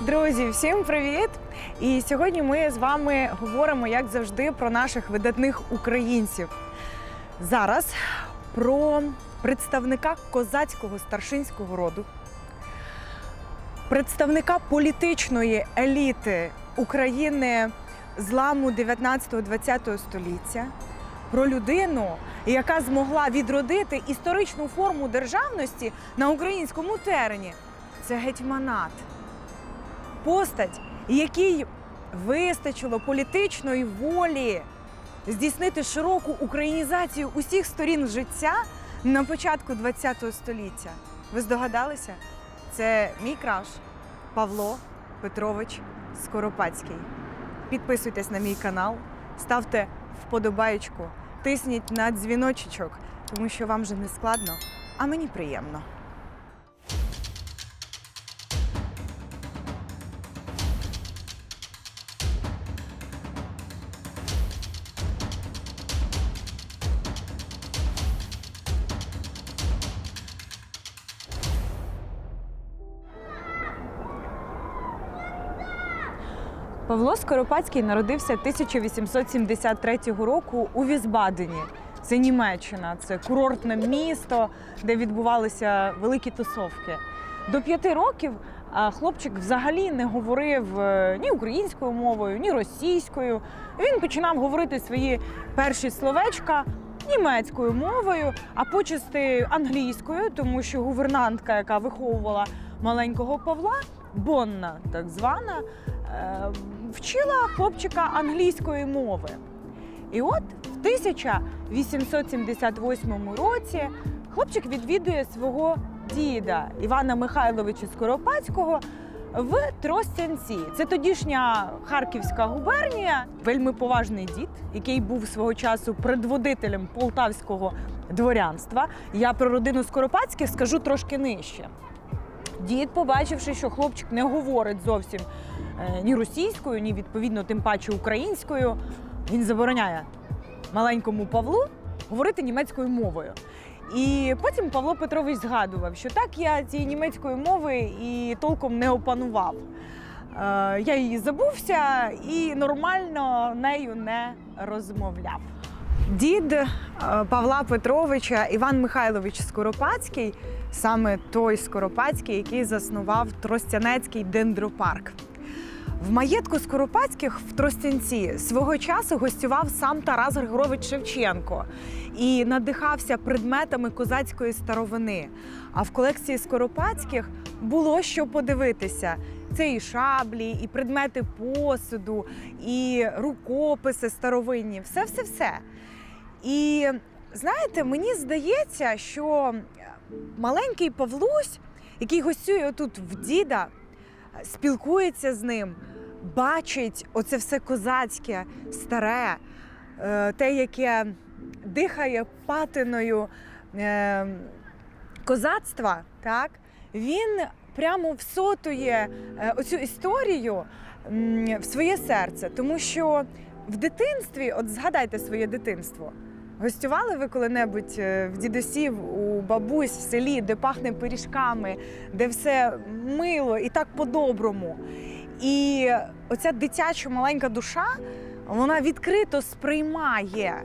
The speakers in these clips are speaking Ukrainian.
Друзі, всім привіт! І сьогодні ми з вами говоримо, як завжди, про наших видатних українців. Зараз про представника козацького старшинського роду, представника політичної еліти України зламу 19-20 століття, про людину, яка змогла відродити історичну форму державності на українському терені. Це гетьманат постать, якій вистачило політичної волі здійснити широку українізацію усіх сторін життя на початку ХХ століття. Ви здогадалися? Це мій краш Павло Петрович Скоропадський. Підписуйтесь на мій канал, ставте вподобаєчку, тисніть на дзвіночечок, тому що вам же не складно, а мені приємно. Павло Скоропадський народився 1873 року у Візбадені. Це Німеччина, це курортне місто, де відбувалися великі тусовки. До п'яти років хлопчик взагалі не говорив е, ні українською мовою, ні російською. Він починав говорити свої перші словечка німецькою мовою, а почасти англійською, тому що гувернантка, яка виховувала маленького Павла, Бонна, так звана, е, вчила хлопчика англійської мови. І от в 1878 році хлопчик відвідує свого діда Івана Михайловича Скоропадського в Тростянці. Це тодішня Харківська губернія, вельми поважний дід, який був свого часу предводителем полтавського дворянства. Я про родину Скоропадських скажу трошки нижче. Дід, побачивши, що хлопчик не говорить зовсім ні російською, ні відповідно тим паче українською, він забороняє маленькому Павлу говорити німецькою мовою. І потім Павло Петрович згадував, що так я цієї німецької мови і толком не опанував. Е, Я її забувся і нормально нею не розмовляв. Дід е, Павла Петровича Іван Михайлович Скоропадський, саме той Скоропадський, який заснував Тростянецький дендропарк. В маєтку Скоропадських в Тростянці свого часу гостював сам Тарас Григорович Шевченко і надихався предметами козацької старовини. А в колекції Скоропадських було що подивитися. Це і шаблі, і предмети посуду, і рукописи старовинні, все, все, все. І знаєте, мені здається, що маленький Павлусь, який гостює отут в діда, спілкується з ним, бачить оце все козацьке, старе, е, те, яке дихає патиною е, козацтва, так, він прямо всотує е, оцю історію в своє серце, тому що в дитинстві, от згадайте своє дитинство. Гостювали ви коли-небудь в дідусів у бабусь в селі, де пахне пиріжками, де все мило і так по-доброму. І оця дитяча маленька душа, вона відкрито сприймає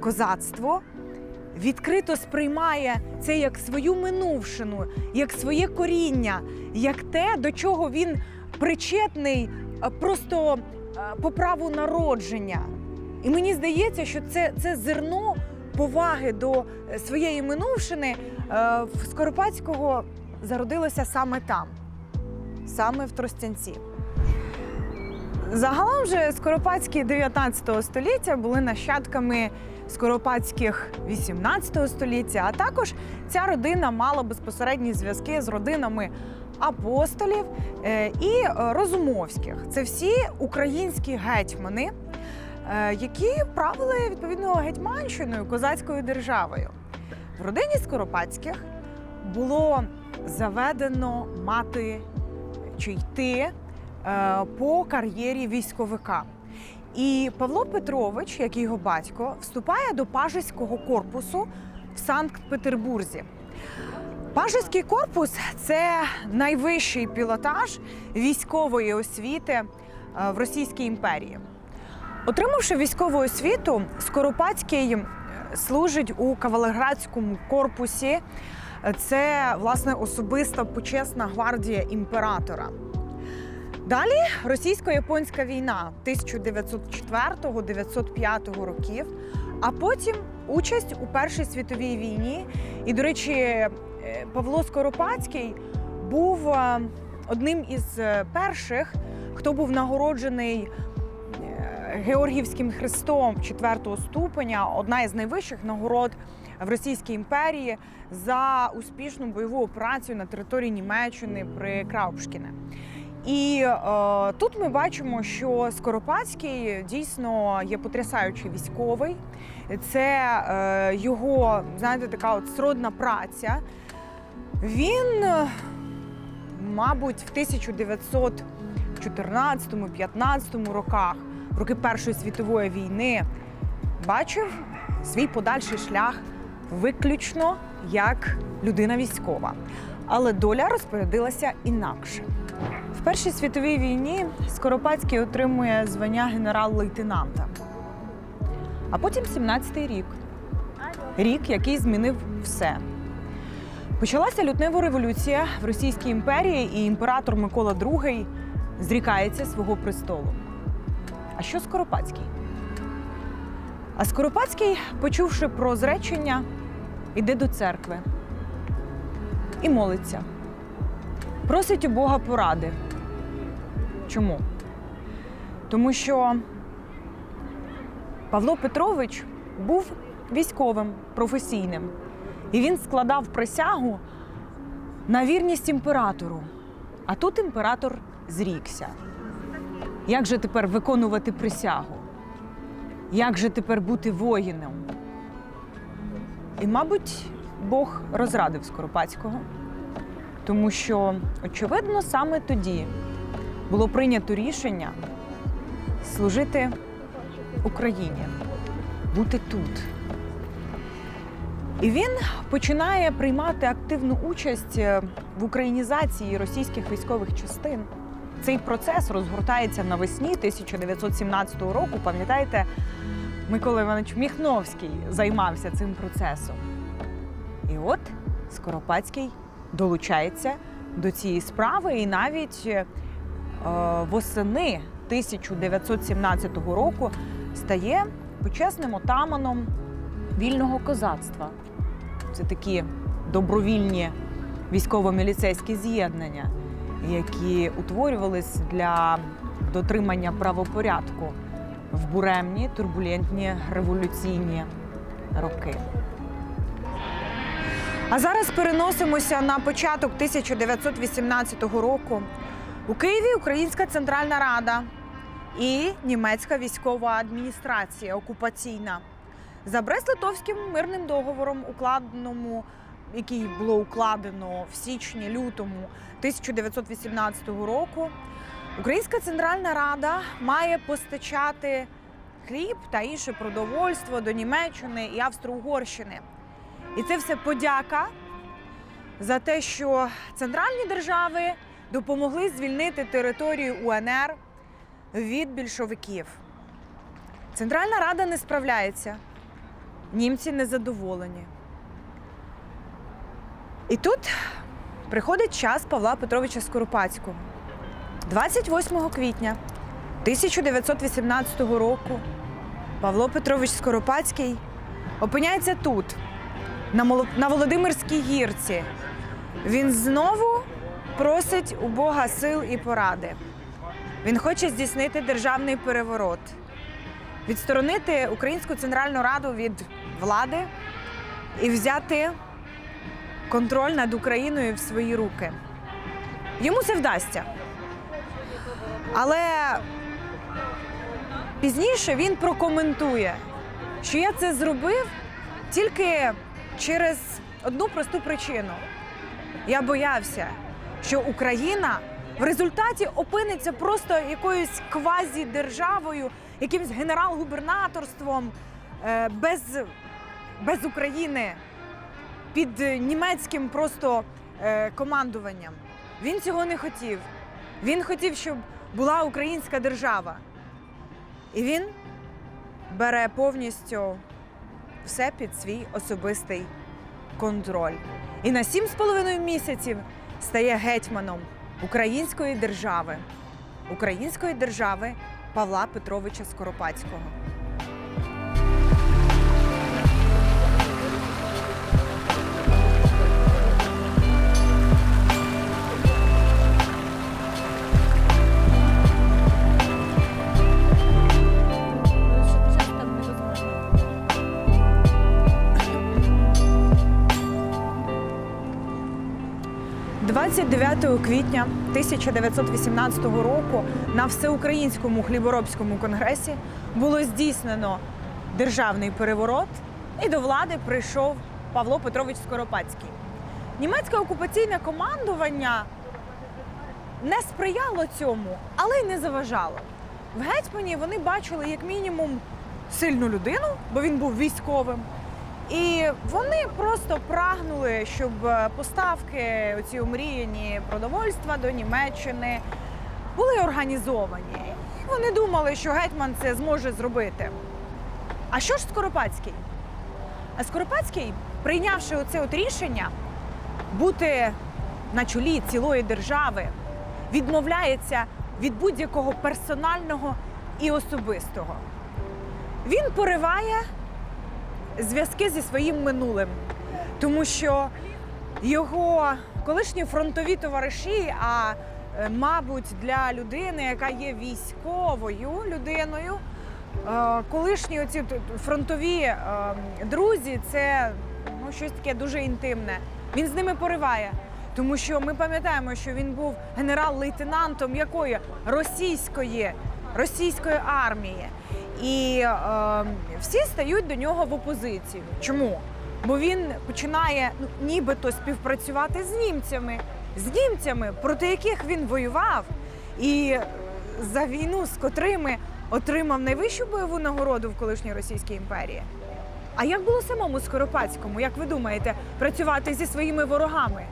козацтво, відкрито сприймає це як свою минувшину, як своє коріння, як те, до чого він причетний е, просто е, по праву народження. І мені здається, що це, це зерно поваги до е, своєї минувшини в Скоропадського зародилося саме там, саме в Тростянці. Загалом же Скоропадські 19 століття були нащадками Скоропадських 18 століття, а також ця родина мала безпосередні зв'язки з родинами апостолів е, і Розумовських. Це всі українські гетьмани, е, які правили відповідно гетьманщиною козацькою державою. В родині Скоропадських було заведено мати чи йти е, по кар'єрі військовика. І Павло Петрович, як і його батько, вступає до пажеського корпусу в Санкт-Петербурзі. Пажеський корпус це найвищий пілотаж військової освіти е, в Російській імперії. Отримавши військову освіту, Скоропадський е, служить у кавалерградському корпусі. Це власне особиста почесна гвардія імператора. Далі російсько-японська війна 1904-1905 років, а потім участь у Першій світовій війні. І, до речі, е, Павло Скоропадський був е, одним із е, перших, хто був нагороджений Георгіївським хрестом четвертого ступеня, одна із найвищих нагород в Російській імперії за успішну бойову операцію на території Німеччини при Краупшкіне. І е, тут ми бачимо, що Скоропадський дійсно є потрясаючий військовий. Це е, його, знаєте, така от сродна праця. Він, е, мабуть, в 1914-15 роках, роки Першої світової війни, бачив свій подальший шлях виключно як людина військова. Але доля розпорядилася інакше. В Першій світовій війні Скоропадський отримує звання генерал-лейтенанта. А потім 17-й рік. Рік, який змінив все. Почалася лютнева революція в Російській імперії, і імператор Микола II зрікається свого престолу. А що Скоропадський? А Скоропадський, почувши про зречення, іде до церкви і молиться. Просить у Бога поради. Чому? Тому що Павло Петрович був військовим професійним, і він складав присягу на вірність імператору. А тут імператор зрікся. Як же тепер виконувати присягу? Як же тепер бути воїном? І, мабуть, Бог розрадив Скоропадського, тому що, очевидно, саме тоді було прийнято рішення служити Україні, бути тут. І він починає приймати активну участь е, в українізації російських військових частин. Цей процес розгортається навесні 1917 року. Пам'ятаєте, Микола Іванович Міхновський займався цим процесом. І от Скоропадський долучається до цієї справи, і навіть е, восени 1917 року стає почесним отаманом вільного козацтва. Це такі добровільні військово-міліцейські з'єднання, які утворювались для дотримання правопорядку в буремні, турбулентні революційні роки. А зараз переносимося на початок 1918 року. У Києві Українська Центральна Рада і німецька військова адміністрація окупаційна за Брест-Литовським мирним договором, укладеному, який було укладено в січні-лютому 1918 року. Українська Центральна Рада має постачати хліб та інше продовольство до Німеччини і Австро-Угорщини. І це все подяка за те, що центральні держави допомогли звільнити територію УНР від більшовиків. Центральна Рада не справляється, німці незадоволені. І тут приходить час Павла Петровича Скоропадського. 28 квітня 1918 року Павло Петрович Скоропадський опиняється тут, на, Володимирській гірці. Він знову просить у Бога сил і поради. Він хоче здійснити державний переворот, відсторонити Українську Центральну Раду від влади і взяти контроль над Україною в свої руки. Йому це вдасться. Але пізніше він прокоментує, що я це зробив тільки через одну просту причину. Я боявся, що Україна в результаті опиниться просто якоюсь квазі-державою, якимсь генерал-губернаторством е, без, без України. Під е, німецьким просто е, командуванням. Він цього не хотів. Він хотів, щоб була українська держава. І він бере повністю все під свій особистий контроль. І на сім з половиною місяців стає гетьманом української держави, української держави Павла Петровича Скоропадського. 29 квітня 1918 року на всеукраїнському хліборобському конгресі було здійснено державний переворот, і до влади прийшов Павло Петрович Скоропадський. Німецьке окупаційне командування не сприяло цьому, але й не заважало. В гетьмані вони бачили як мінімум сильну людину, бо він був військовим. І вони просто прагнули, щоб е, поставки оці омріяні продовольства до Німеччини були організовані. І вони думали, що гетьман це зможе зробити. А що ж Скоропадський? А Скоропадський, прийнявши оце от рішення бути на чолі цілої держави, відмовляється від будь-якого персонального і особистого. Він пориває зв'язки зі своїм минулим, тому що його колишні фронтові товариші, а е, мабуть, для людини, яка є військовою людиною, е, колишні оці фронтові е, друзі, це ну, щось таке дуже інтимне. Він з ними пориває. Тому що ми пам'ятаємо, що він був генерал-лейтенантом якої російської, російської армії. І е, всі стають до нього в опозицію. Чому? Бо він починає ну, нібито співпрацювати з німцями, з німцями, проти яких він воював, і за війну, з котрими отримав найвищу бойову нагороду в колишній Російській імперії. А як було самому Скоропадському, як ви думаєте, працювати зі своїми ворогами?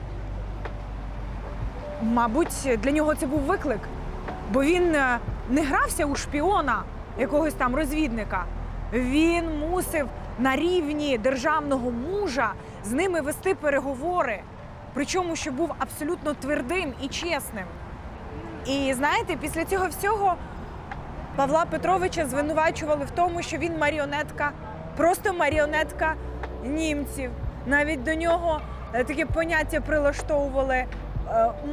Мабуть, для нього це був виклик, бо він е, не грався у шпіона якогось там розвідника. Він мусив на рівні державного мужа з ними вести переговори, причому що був абсолютно твердим і чесним. І знаєте, після цього всього Павла Петровича звинувачували в тому, що він маріонетка, просто маріонетка німців. Навіть до нього е, таке поняття прилаштовували е,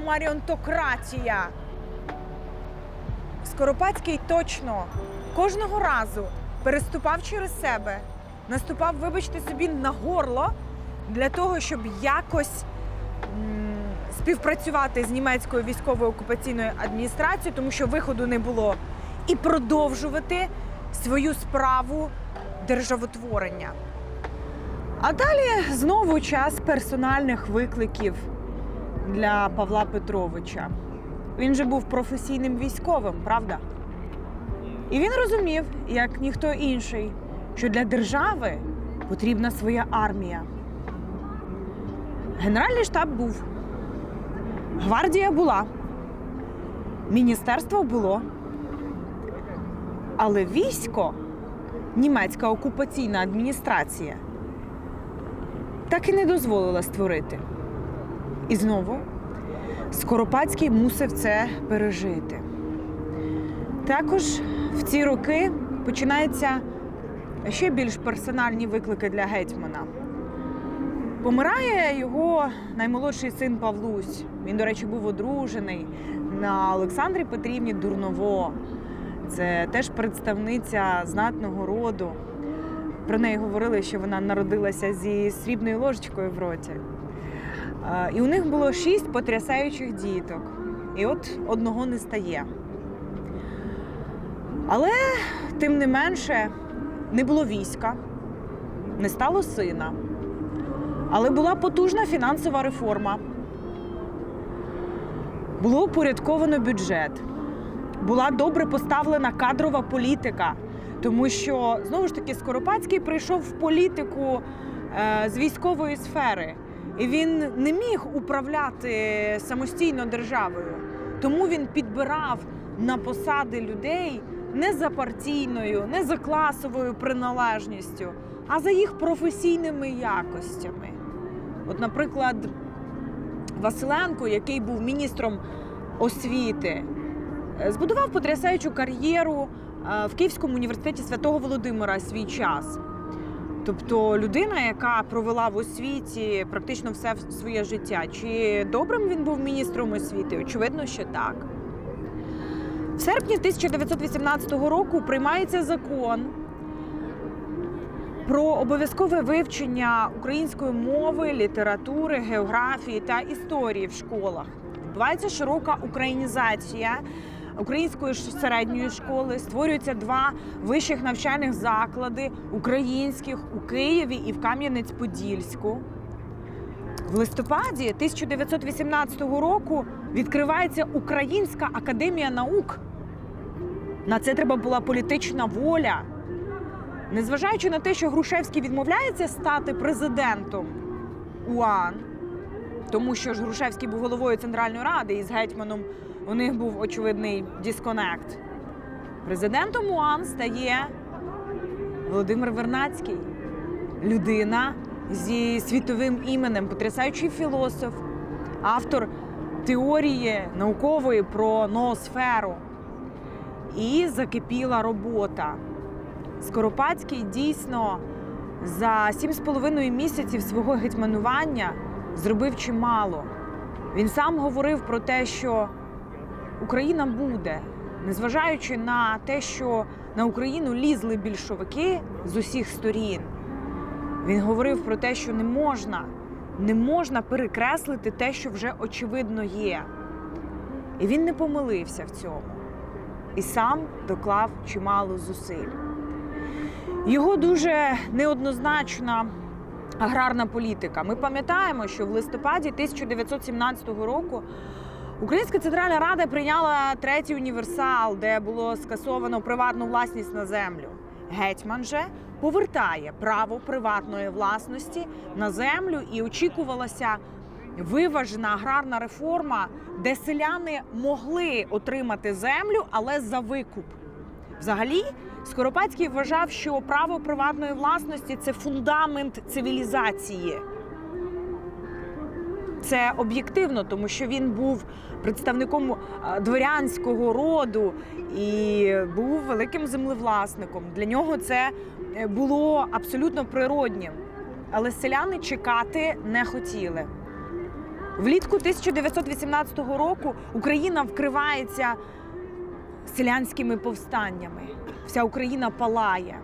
маріонтократія. Скоропадський точно кожного разу переступав через себе, наступав, вибачте собі, на горло для того, щоб якось співпрацювати з німецькою військовою окупаційною адміністрацією, тому що виходу не було, і продовжувати свою справу державотворення. А далі знову час персональних викликів для Павла Петровича. Він же був професійним військовим, правда? І він розумів, як ніхто інший, що для держави потрібна своя армія. Генеральний штаб був, гвардія була, міністерство було. Але військо, німецька окупаційна адміністрація, так і не дозволила створити. І знову Скоропадський мусив це пережити. Також в ці роки починаються ще більш персональні виклики для гетьмана. Помирає його наймолодший син Павлусь. Він, до речі, був одружений на Олександрі Петрівні Дурново. Це теж представниця знатного роду. Про неї говорили, що вона народилася зі срібною ложечкою в роті. І у них було шість потрясаючих діток. І от одного не стає. Але тим не менше не було війська, не стало сина. Але була потужна фінансова реформа. Було упорядковано бюджет, була добре поставлена кадрова політика, тому що знову ж таки Скоропадський прийшов в політику е, з військової сфери. І він не міг управляти самостійно державою. Тому він підбирав на посади людей не за партійною, не за класовою приналежністю, а за їх професійними якостями. От, наприклад, Василенко, який був міністром освіти, е, збудував потрясаючу кар'єру е, в Київському університеті святого Володимира свій час. Тобто людина, яка провела в освіті практично все своє життя. Чи добрим він був міністром освіти? Очевидно, що так. В серпні 1918 року приймається закон про обов'язкове вивчення української мови, літератури, географії та історії в школах. Відбувається широка українізація української середньої школи. Створюються два вищих навчальних заклади українських у Києві і в Кам'янець-Подільську. В листопаді 1918 року відкривається Українська академія наук. На це треба була політична воля. Незважаючи на те, що Грушевський відмовляється стати президентом УАН, тому що ж Грушевський був головою Центральної ради і з гетьманом у них був очевидний дисконект. Президентом УАН стає Володимир Вернацький, людина зі світовим іменем, потрясаючий філософ, автор теорії наукової про ноосферу. І закипіла робота. Скоропадський дійсно за сім з половиною місяців свого гетьманування зробив чимало. Він сам говорив про те, що Україна буде, незважаючи на те, що на Україну лізли більшовики з усіх сторін. Він говорив про те, що не можна, не можна перекреслити те, що вже очевидно є. І він не помилився в цьому. І сам доклав чимало зусиль. Його дуже неоднозначна аграрна політика. Ми пам'ятаємо, що в листопаді 1917 року Українська Центральна Рада прийняла третій універсал, де було скасовано приватну власність на землю. Гетьман же повертає право приватної власності на землю і очікувалася виважена аграрна реформа, де селяни могли отримати землю, але за викуп. Взагалі, Скоропадський вважав, що право приватної власності це фундамент цивілізації. Це об'єктивно, тому що він був представником е, дворянського роду і був великим землевласником. Для нього це е, було абсолютно природнім. Але селяни чекати не хотіли. Влітку 1918 року Україна вкривається селянськими повстаннями. Вся Україна палає.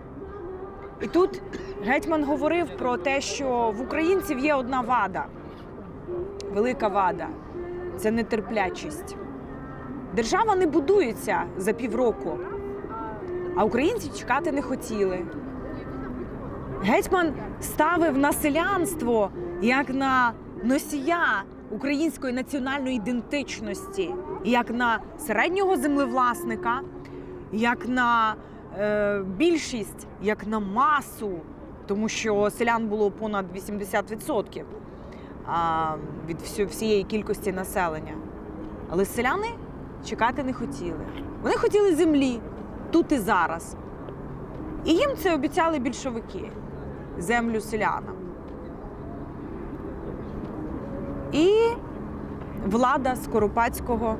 І тут гетьман говорив про те, що в українців є одна вада, велика вада це нетерплячість. Держава не будується за півроку, а українці чекати не хотіли. Гетьман ставив на селянство як на носія української національної ідентичності, як на середнього землевласника, як на е, більшість, як на масу, тому що селян було понад 80% а, від всієї кількості населення. Але селяни чекати не хотіли. Вони хотіли землі тут і зараз. І їм це обіцяли більшовики землю селянам. І влада Скоропадського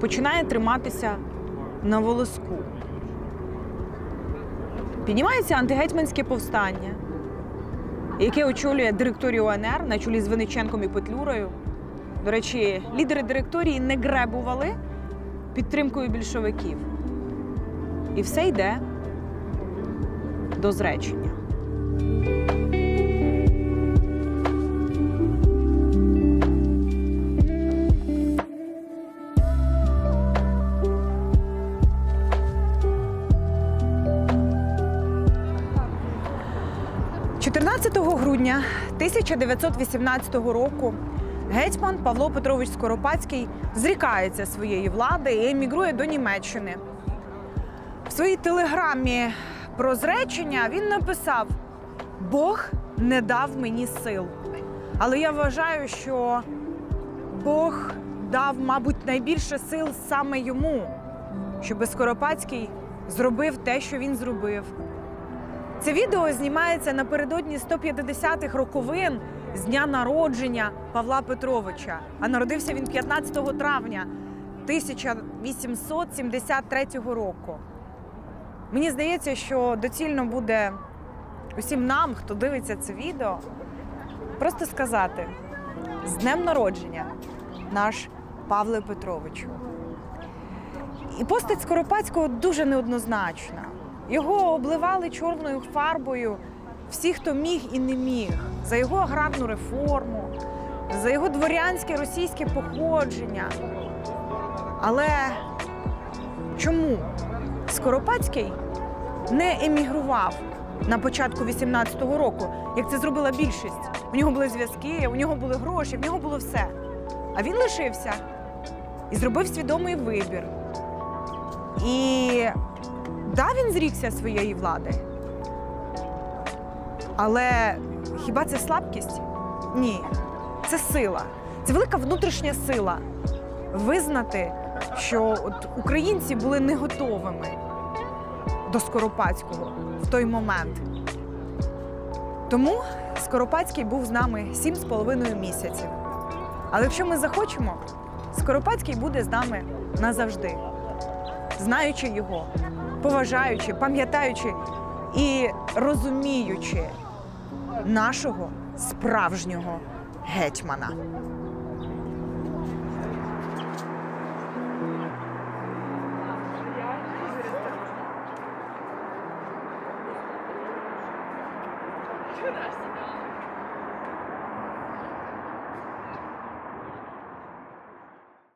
починає триматися на волоску. Піднімається антигетьманське повстання, яке очолює директорію ОНР на чолі з Винниченком і Петлюрою. До речі, лідери директорії не гребували підтримкою більшовиків. І все йде до зречення. – грудня 1918 року гетьман Павло Петрович Скоропадський зрікається своєї влади і емігрує до Німеччини. В своїй телеграмі про зречення він написав: Бог не дав мені сил. Але я вважаю, що Бог дав, мабуть, найбільше сил саме йому, щоб Скоропадський зробив те, що він зробив. Це відео знімається напередодні 150-х роковин з дня народження Павла Петровича. А народився він 15 травня 1873 року. Мені здається, що доцільно буде усім нам, хто дивиться це відео, просто сказати з днем народження наш Павле Петровичу. І постать Скоропадського дуже неоднозначна. Його обливали чорною фарбою всі, хто міг і не міг, за його аграрну реформу, за його дворянське російське походження. Але чому Скоропадський не емігрував на початку 18-го року, як це зробила більшість? У нього були зв'язки, у нього були гроші, в нього було все. А він лишився і зробив свідомий вибір. І да, він зрікся своєї влади. Але хіба це слабкість? Ні, це сила. Це велика внутрішня сила. Визнати, що от українці були не готовими до Скоропадського в той момент. Тому Скоропадський був з нами сім з половиною місяців. Але якщо ми захочемо, Скоропадський буде з нами назавжди, знаючи його, поважаючи, пам'ятаючи і розуміючи нашого справжнього гетьмана.